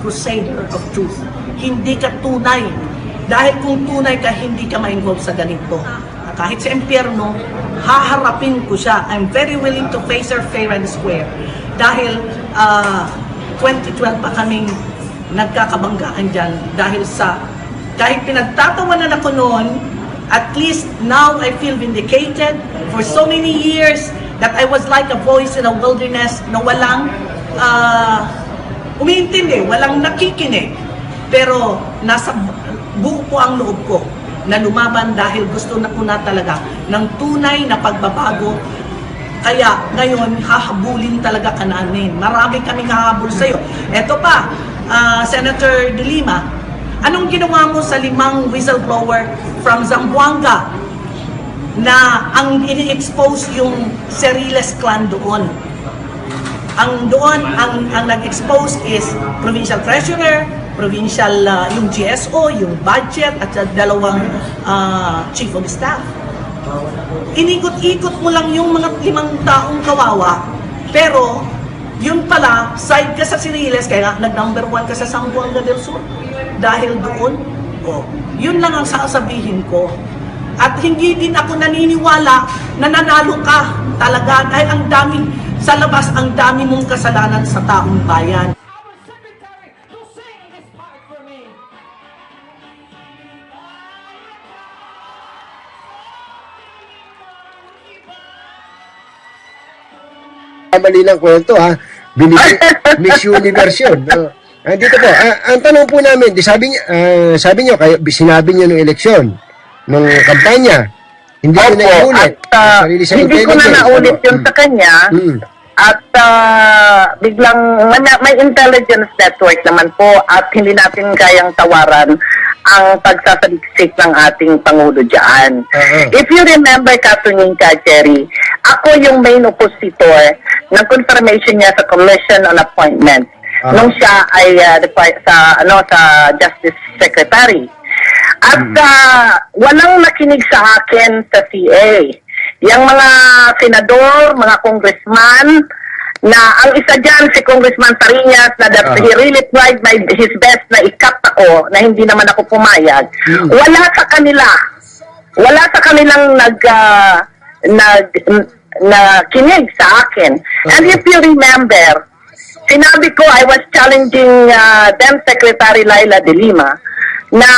crusader of truth. Hindi ka tunay. Dahil kung tunay ka, hindi ka ma-involve sa ganito. Kahit sa impyerno, haharapin ko siya. I'm very willing to face her fair and square. Dahil ah, 2012 pa kaming nagkakabanggaan dyan dahil sa kahit pinagtatawanan ako noon, at least now I feel vindicated for so many years that I was like a voice in a wilderness na walang uh, umiintindi, walang nakikinig. Pero nasa buo ko ang loob ko na lumaban dahil gusto na ko na talaga ng tunay na pagbabago kaya ngayon, hahabulin talaga ka namin. Marami kaming hahabol sa'yo. Eto pa, ah, Senator De Lima, anong ginawa mo sa limang whistleblower from Zamboanga na ang ini-expose yung Seriles clan doon? Ang doon, ang, ang nag-expose is provincial treasurer, provincial, ah, yung GSO, yung budget, at dalawang ah, chief of staff inikot-ikot mo lang yung mga limang taong kawawa, pero yun pala, side ka sa Siriles, kaya nag-number one ka sa Zamboanga del Sur. Dahil doon, oh, yun lang ang sasabihin ko. At hindi din ako naniniwala na nanalo ka talaga dahil ang daming, sa labas, ang dami mong kasalanan sa taong bayan. Mali lang kwento ha. Binigay, Miss Universe yun. No? Ah, dito po, ah, ang tanong po namin, di sabi niya, ah, sabi niyo, kayo, sinabi niyo nung eleksyon, nung kampanya, hindi ko na iulit. at ah, Sarili sa hindi ko na naulit Opo. yun sa kanya. Mm. At ah, biglang may, may intelligence network naman po at hindi natin kayang tawaran ang pagsasaliksik ng ating Pangulo dyan. Oo. If you remember, Catherine Jerry, ako yung main oppositor ng confirmation niya sa Commission on Appointment Ah. nung siya ay require- sa ano sa Justice Secretary. At ah, walang nakinig sa akin sa CA. Yung mga senador, mga congressman, na ang isa dyan si Congressman Tariñas na that Ah. he really tried my, his best na ikat ako na hindi naman ako pumayag. Mm. Wala sa kanila. Wala sa kanilang nag ah, nag na kinig sa akin. And if you remember, sinabi ko I was challenging uh, then Secretary Laila de Lima na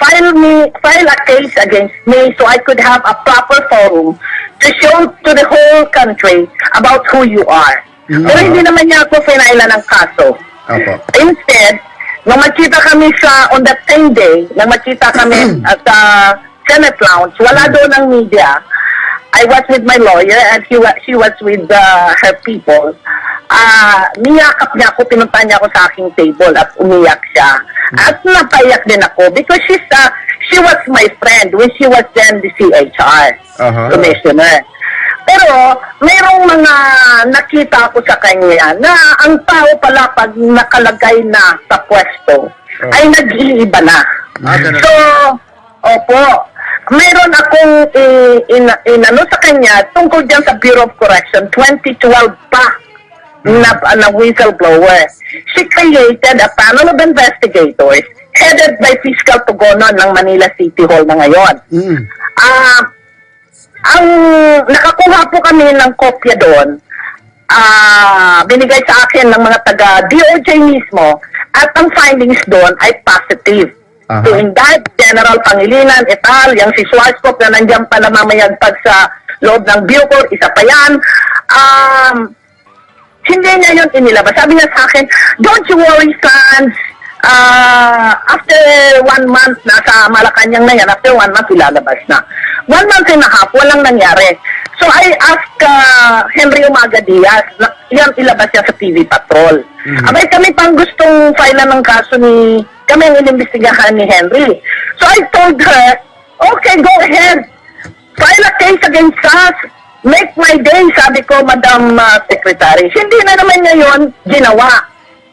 file me file a case against me so I could have a proper forum to show to the whole country about who you are. Mm. Pero hindi naman niya ako finaila ng kaso. Opo. Instead, nung magkita kami sa, on that same day, nang magkita kami at sa Senate Lounge, wala doon ang media. I was with my lawyer and he wa- she was with uh, her people. Ah, niyakap niya ako, pinunta niya ako sa aking table at umiyak siya. At napaiyak din ako because she's, uh, she was my friend when she was then the CHR Aha. commissioner. Pero mayroong mga nakita ko sa kanya na ang tao pala pag nakalagay na sa pwesto Oh. ay nag-iiba na. Ah, ganun. So, opo, mayroon akong i- in, inano sa kanya tungkol dyan sa Bureau of Correction 2012 pa na, na whistleblower. She created a panel of investigators headed by Fiscal Tugonon ng Manila City Hall na ngayon. Mm. Ah, ang nakakuha po kami ng kopya doon, ah, binigay sa akin ng mga taga DOJ mismo at ang findings doon ay positive. Aha. To indict General Pangilinan et al., yung si Schwarzkopf na nandiyan pa namamayagpag sa loob ng Bucor, isa pa yan. Um, hindi niya yun inilabas. Sabi niya sa akin, don't you worry, Sans. Uh, after one month, nasa Malacanang na yan, after one month, ilalabas na. One month and a half, walang nangyari. So I asked uh, Henry Umaga Diaz, na, yan ilabas niya sa TV Patrol. Mhm. Abay, kami pang gustong file ng kaso ni, kami ang inimbestigahan ni Henry. So I told her, okay, go ahead file a case against us. Make my day, sabi ko, Madam uh, Secretary. Hindi na naman niya yun ginawa.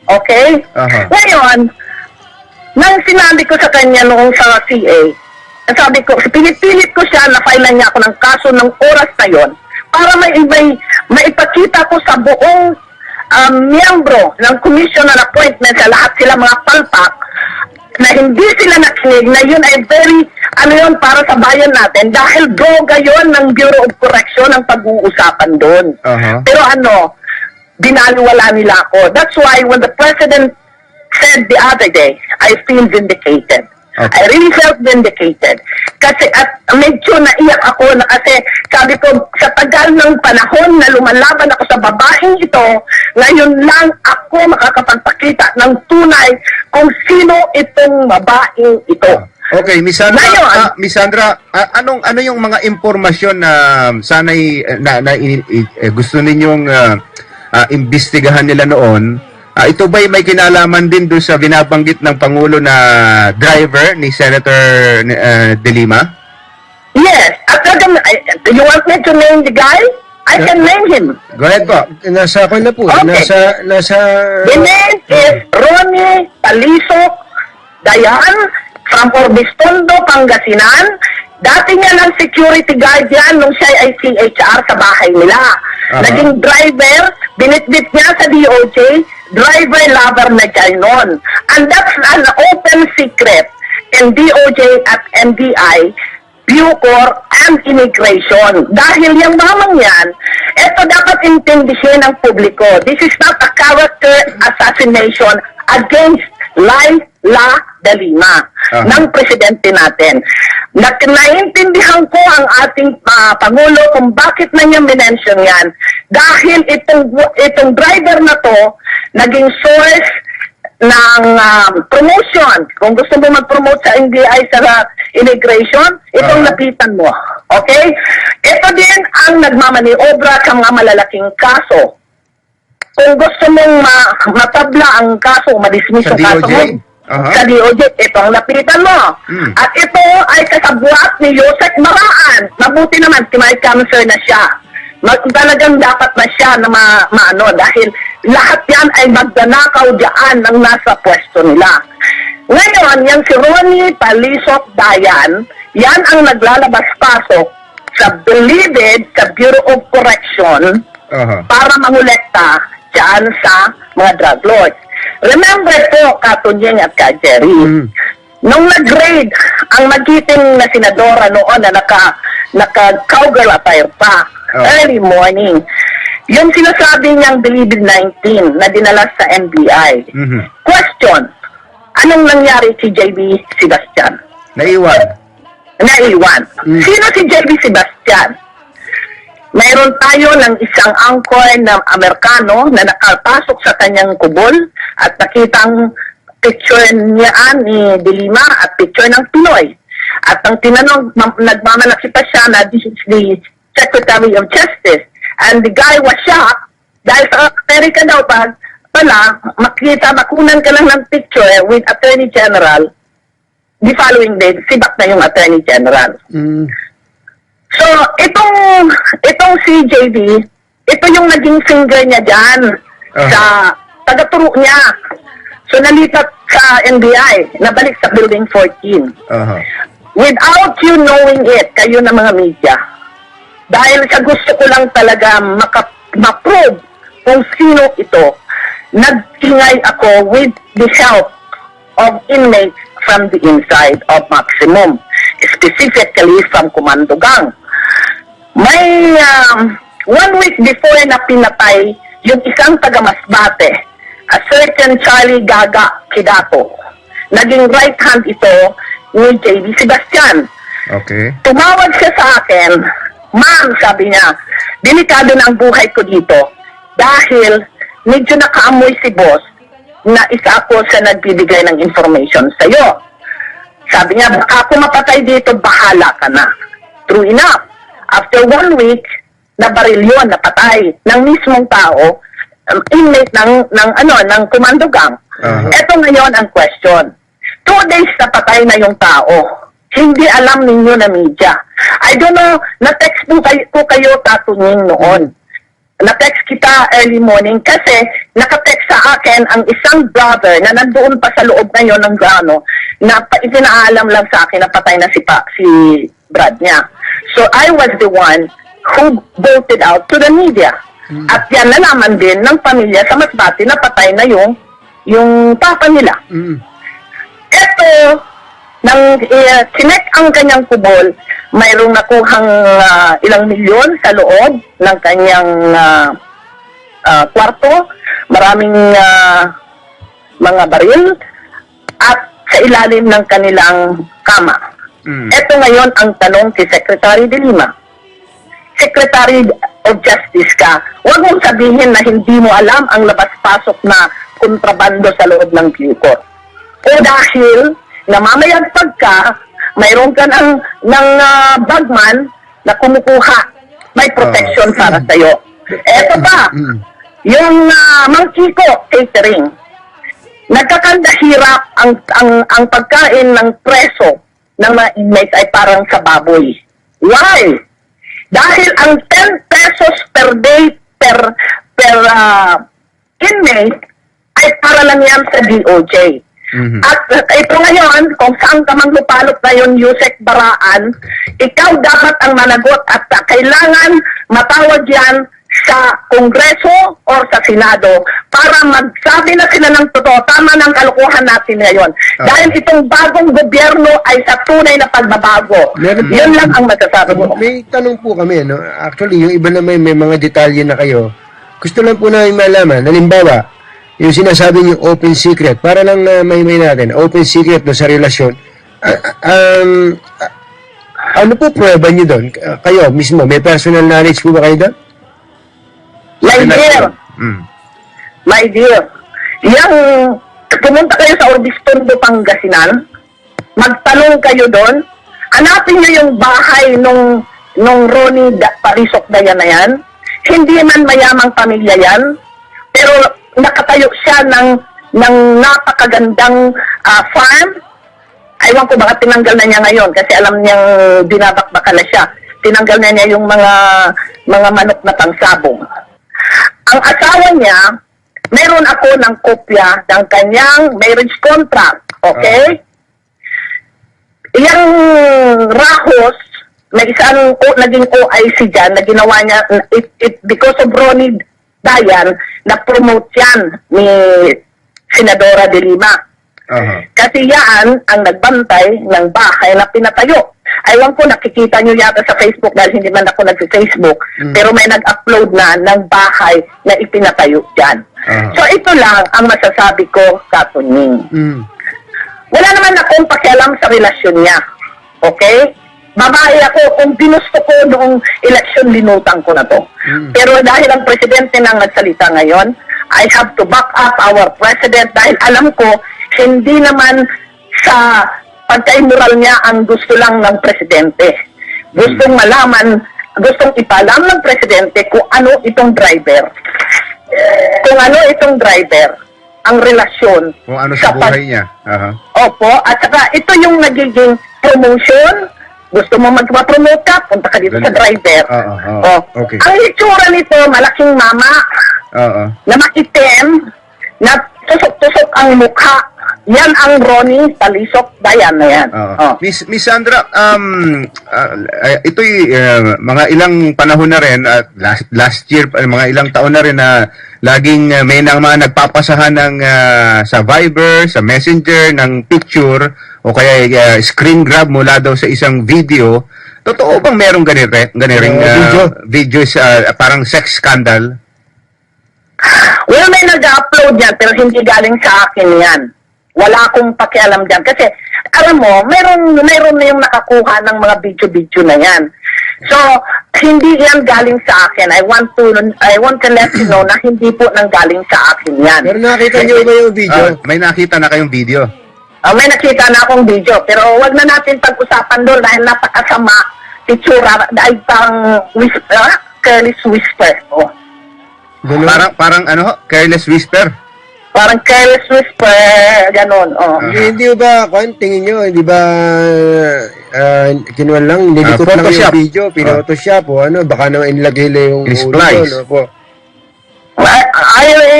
Okay? Aha. Ngayon, nang sinabi ko sa kanya noong sa CA, sabi ko, pinipilit ko siya na file niya ako ng kaso ng oras na yon para may, may maipakita ko sa buong um, miyembro ng Commission on Appointment sa lahat sila mga palpak na hindi sila nakinig na yun ay very, ano yun, para sa bayan natin dahil droga yun ng Bureau of Correction ang pag-uusapan doon. Aha. Pero ano, binaliwala nila ako. That's why when the President said the other day, I feel vindicated. Okay. I really felt vindicated. Kasi at medyo naiyak ako na kasi sabi ko sa tagal ng panahon na lumalaban ako sa babaeng ito, ngayon lang ako makakapagpakita ng tunay kung sino itong babaeng ito. Okay, Miss Sandra, Ngayon- ah, Miss Sandra, ah, anong ano yung mga impormasyon na sana na, na i- i- eh, gusto ninyong ah, ah, imbestigahan nila noon? Ah, ito ba'y may kinalaman din doon sa binabanggit ng Pangulo na driver ni Senator uh, De Lima? Yes, at talagang, I- you want me to name the guy? I can name him. Go ahead po. Nasa ako na po. Okay. Nasa, nasa... The name is Ronnie Talisok Dayan from Orbistondo, Pangasinan. Dati niya ng security guard yan nung siya ay CHR sa bahay nila. Aha. Naging driver, binitbit niya sa DOJ, driver lover na siya noon. And that's an open secret in DOJ at NBI Bucor and Immigration. Dahil yung mamang yan, ito dapat intindihin ng publiko. This is not a character assassination against Laila de Lima Aha. ng presidente natin. Na, naintindihan ko ang ating ah, Pangulo kung bakit na niya minention yan. Dahil itong, itong driver na to, naging source ng um, promotion. Kung gusto mo mag-promote sa NBI sa immigration, itong Ah. lapitan mo. Okay? Ito din ang nagmamaniobra sa mga malalaking kaso. Kung gusto mong ma- matabla ang kaso, madismiss ang kaso mo, Aha. sa DOJ, ito ang lapitan mo. Hmm. At ito ay kasabwat ni Yosek Maraan. Mabuti naman, si may cancer na siya. Mag, talagang dapat na siya na ma, maano dahil lahat yan ay magdanakaw dyan ng nasa pwesto nila. Ngayon, yung si Ronnie Palisok Dayan, yan ang naglalabas-pasok sa Bilibid sa Bureau of Correction Aha. para mangolekta dyan sa mga drug lords. Remember po, Katunyeng at Ka Jerry, Mm. nung nag-raid ang magiting na senadora noon na naka, naka cowgirl attire pa, Oh. early morning, yung sinasabi niyang Bilibid 19 na dinala sa NBI. Mhm. Question, anong nangyari si JB Sebastian? Naiwan. naiwan. Mm. Sino si JB Sebastian? Mayroon tayo ng isang anchor na Amerikano na nakapasok sa kanyang kubol at nakitang picture niya ni Dilima at picture ng Pinoy. At ang tinanong, ma- nagmamalaki pa siya na this is the Secretary of Justice. And the guy was shocked dahil sa Amerika daw pag pala, makita, makunan ka lang ng picture with Attorney General the following day, sibak na yung Attorney General. Mm. So, itong, itong si JB, ito yung naging finger niya dyan Aha. sa tagaturo niya. So, nalipat sa NBI, nabalik sa Building 14. Aha. Without you knowing it, kayo na mga media, dahil sa gusto ko lang talaga maka- ma-prove kung sino ito, nagtingay ako with the help of inmates from the inside of Maximum, specifically from Commando Gang. May um, one week before na pinatay yung isang taga-Masbate, a certain Charlie Gaga Kidato. Naging right hand ito ni JB Sebastian. Okay. Tumawag siya sa akin, Ma'am, sabi niya, delikado na ang buhay ko dito dahil medyo nakaamoy si boss na isa ako sa nagbibigay ng information sa iyo. Sabi niya, baka ako mapatay dito, bahala ka na. True enough. After one week, nabaril yun, napatay ng mismong tao, inmate ng, ng, ano, ng commando gang. Aha. Ito ngayon ang question. Two days na patay na yung tao. Hindi alam ninyo na media. I don't know, na-text po kayo, ko kayo tatunying noon. Na-text kita early morning kasi naka-text sa akin ang isang brother na nandoon pa sa loob ngayon ng gano na pa- ipinaalam lang sa akin na patay na si, pa, si Brad niya. So I was the one who voted out to the media. At yan nalaman din ng pamilya sa Masbate na patay na yung yung papa nila. Mm. Eto, nang uh, chinek ang kanyang kubol, mayroong nakuhang ah, ilang milyon sa loob ng kanyang ah, ah, kwarto, maraming ah, mga baril, at sa ilalim ng kanilang kama. Mm. Ito ngayon ang tanong kay Secretary de Lima. Secretary of Justice ka, huwag mong sabihin na hindi mo alam ang labas-pasok na kontrabando sa loob ng Bucor. O dahil namamayagpag ka, mayroon ka ng, ng ah, bagman na kumukuha. May protection para sa'yo. Eto pa, Mm. yung uh, Mangkiko Catering, nagkakandahirap ang, ang, ang pagkain ng preso ng mga inmates ay parang sa baboy. Why? Dahil ang 10 pesos per day per per ah, inmate ay para lang yan sa DOJ. Mhm. At uh, ito ngayon, kung saan ka mang lupalot ngayon, Yusek Baraan, ikaw dapat ang managot at uh, kailangan matawag yan sa Kongreso or sa Senado para magsabi na sila ng totoo. Tama ng kalukuhan natin ngayon. Ah. Dahil itong bagong gobyerno ay sa tunay na pagbabago. Meron- Yun lang ang masasabi ko. May tanong po kami, no? Actually, yung iba naman may mga detalye na kayo. Gusto lang po namin malaman. Halimbawa, yung sinasabi niyo open secret, para lang na may may natin, open secret no, sa relasyon. Ah, ah, um, ah, ano po prueba niyo doon? Kayo mismo, may personal knowledge po ba kayo doon? My dear, Mm. my dear, yung pumunta kayo sa Orbistondo, Pangasinan, magtanong kayo doon, hanapin niyo yung bahay nung nung Ronnie da, Parisok Dayan na yan. Hindi man mayamang pamilya yan, pero nakatayo siya ng ng napakagandang ah, farm. Aywan ko baka tinanggal na niya ngayon kasi alam niyang binabakbakan na siya. Tinanggal na niya yung mga mga manok na pangsabong. Ang asawa niya, meron ako ng kopya ng kanyang marriage contract. Okay? Yang Rahos, may isang o, naging OIC dyan na ginawa niya, it, it, because of Ronnie Dayan, na-promote yan ni Senadora de Lima. Aha. Kasi yan ang nagbantay ng bahay na pinatayo. Aywan ko, nakikita nyo yata sa Facebook dahil hindi man ako nag-Facebook. Pero may nag-upload na ng bahay na ipinatayo dyan. Ah. So ito lang ang masasabi ko, Katunying. Mm. Wala naman akong pakialam sa relasyon niya. Okay? Babae ako, kung ginusto ko noong eleksyon, linutang ko na to. Pero dahil ang presidente nang nagsalita ngayon, I have to back up our president dahil alam ko, hindi naman sa pagka-immoral niya ang gusto lang ng presidente. Gustong malaman, gustong ipalam ng presidente kung ano itong driver. Kung ano itong driver, ang relasyon Kung ano sa buhay niya. Aha. Opo, at saka ito yung nagiging promotion. Gusto mo magpa-promote ka, punta ka dito sa Ganun. driver. Oo, oo. Oh. Okay. Ang itsura nito, malaking mama, Oo. na makitim, na tusok-tusok ang mukha. Yan ang Ronnie Talisok Dayan na yan. Oo. Oh. Miss Miss Sandra, um ah, ito'y ah, mga ilang panahon na rin at last last year ah, mga ilang taon na rin na laging ah, may nang mga nagpapasahan ng ah, sa Viber, sa Messenger ng picture o kaya ah, screen grab mula daw sa isang video. Totoo bang merong ganito, ganiring Ah, video. video sa parang sex scandal? Well, may nag-upload yan, pero hindi galing sa akin yan. Wala akong pakialam dyan. Kasi, alam mo, meron, meron na yung nakakuha ng mga video-video na yan. So, hindi yan galing sa akin. I want to I want to let you know na hindi po nang galing sa akin yan. Pero nakita niyo ba yung video? Ah, may nakita na kayong video. Ah, may nakita na akong video, pero wag na natin pag-usapan doon dahil napakasama itsura dahil pang whisper, ah, careless whisper. Oh. Parang parang ano, careless whisper. Parang careless whisper, ganon. Oh. Ah. Hindi, hindi ba, kung tingin nyo, hindi ba, uh, kinuha lang, nilikot Ah, lang Photoshop. yung video, pinotoshop, o ano, baka naman inilagay lang yung In-splice. ulo, opo. Ay, ay, ay,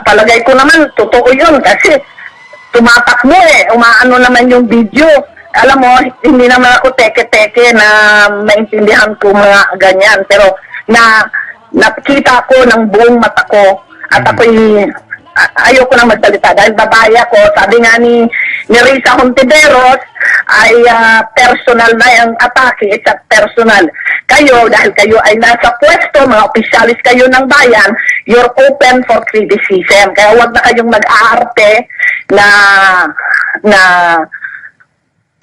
palagay ko naman, totoo yun kasi tumatakbo eh, umaano naman yung video. Alam mo, hindi naman ako teke-teke na maintindihan ko mga ganyan. Pero na nakita ko ng buong mata ko at ako'y a- ayoko nang magsalita dahil babae ako. Sabi nga ni, ni Risa Hontiveros ay ah, personal na yung atake. It's a personal. Kayo, dahil kayo ay nasa pwesto, mga opisyalis kayo ng bayan, you're open for criticism. Kaya wag na kayong mag-aarte na na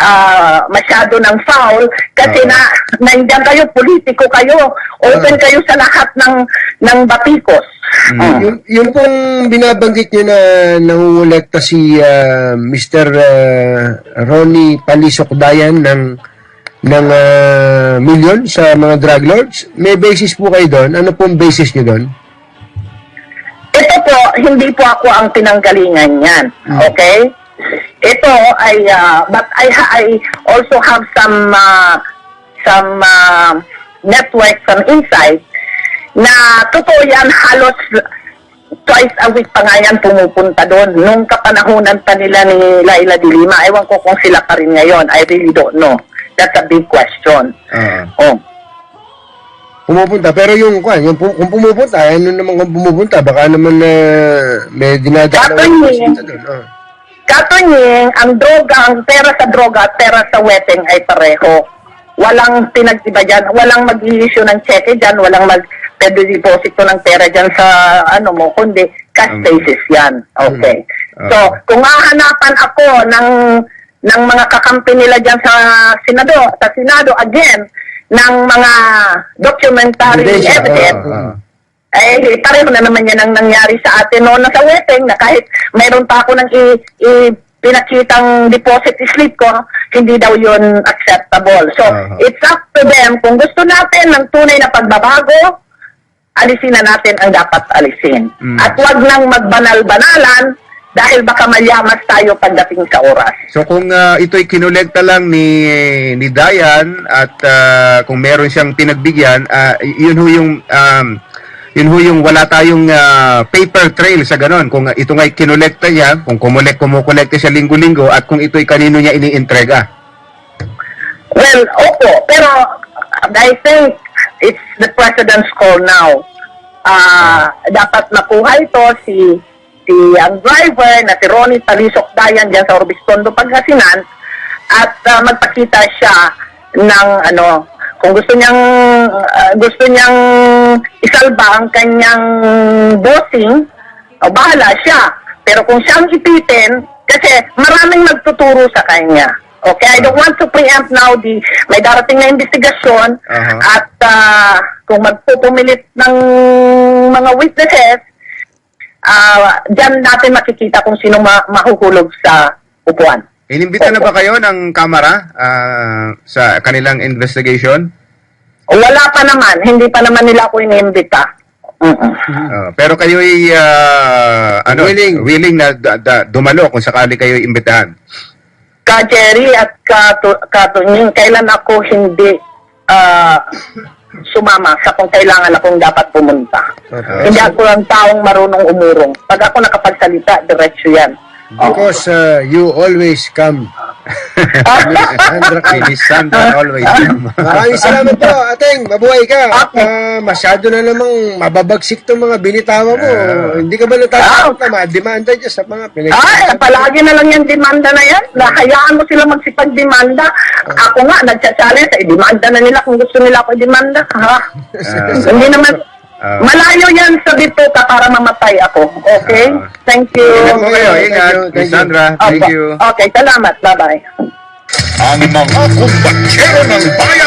ah, masyado ng foul kasi Oo. na nandiyan kayo politiko kayo open Oo. kayo sa lahat ng ng batikos Mm. Yung, yung pong binabanggit nyo na nangungulekta si ah, Mr. ah, Ronnie Palisok Dayan ng ng ah, milyon sa mga drug lords. May basis po kayo doon. Ano pong basis nyo doon? ito po hindi po ako ang pinanggalingan niyan okay ito ay ah, but I I also have some ah, some ah, network some insight na totoo yan halos twice a week pa nga yan pumupunta doon. Nung kapanahunan pa nila ni Laila de Lima, ewan ko kung sila pa rin ngayon. I really don't know. That's a big question. Ah. Oh. Pumupunta. Pero yung, kwan, yung kung pumupunta, ano naman kung pumupunta, baka naman na may dinadala. Katunying. doon. Oh. Katunying, ang droga, ang pera sa droga at pera sa wedding ay pareho. Walang pinag-iba dyan. Walang mag-issue ng cheque dyan. Walang mag deposito ng pera dyan sa ano mo, kundi cash basis yan. Okay. Mm. So, Okay. kung hahanapan ako ng ng mga kakampi nila dyan sa Senado, sa Senado again, ng mga documentary Ebidensya, evidence, Ah. Eh, pareho na naman yan ang nangyari sa atin noon na sa wedding na kahit mayroon pa ako ng i, i pinakitang deposit slip ko, hindi daw yun acceptable. So, Aha. it's up to them. Kung gusto natin ng tunay na pagbabago, alisin na natin ang dapat alisin. Mm. At wag nang magbanal-banalan dahil baka malyamas tayo pagdating sa oras. So kung ah, ito'y kinolekta lang ni ni Dayan at ah, kung meron siyang pinagbigyan, y- yun ho yung um, yun ho yung wala tayong ah, paper trail sa ganon. Kung ito nga'y kinolekta niya, kung kumulek, kumukolekta siya linggo-linggo at kung ito'y kanino niya iniintrega. Well, opo, pero I think it's the president's call now. Ah, dapat makuha ito si si ang driver na si Ronnie Talisok Dayan diyan sa Orbistondo Pangasinan at ah, magpakita siya ng ano kung gusto niyang ah, gusto niyang isalba ang kanyang bossing o bahala siya pero kung siyang ipitin kasi maraming nagtuturo sa kanya Okay, I don't want to preempt now the may darating na investigasyon Aha. at ah, kung magpupumilit ng mga witnesses, ah diyan natin makikita kung sino ma- mahuhulog sa upuan. Inimbita na ba kayo ng kamera ah, sa kanilang investigation? Wala pa naman, hindi pa naman nila ako iniimbita. Mm-mm. Ah, pero kayo'y ah, ano, Willing. willing na da- da- dumalo kung sakali kayo'y imbitahan. Ka Jerry at ka, Tu- ka Tunying, kailan ako hindi ah, sumama sa kung kailangan akong dapat pumunta. Okay. Hindi ako ang taong marunong umurong. Pag ako nakapagsalita, diretso yan. Because uh, you always come. Sandra Si Kay. Miss Sandra always. Maraming salamat po, Ateng. Mabuhay ka. At ah, masyado na namang mababagsik tong mga binitawa mo. Ah. Hindi ka ba natatakot na ma-demanda dyan sa mga pinag- Ay, palagi na lang yung demanda na yan. Nahayaan mo sila magsipag-demanda. Ako nga, nagsa-challenge, eh, demanda na nila kung gusto nila ako demanda. Ha? Hindi naman, Ah. malayo yan sa bituka para mamatay ako. Okay? Ah. Thank you. Ingat po kayo. Thank Ingat. you, Miss thank you. Sandra, thank you. Okay, salamat. Bye-bye. ang mga kumbakero ng bayan.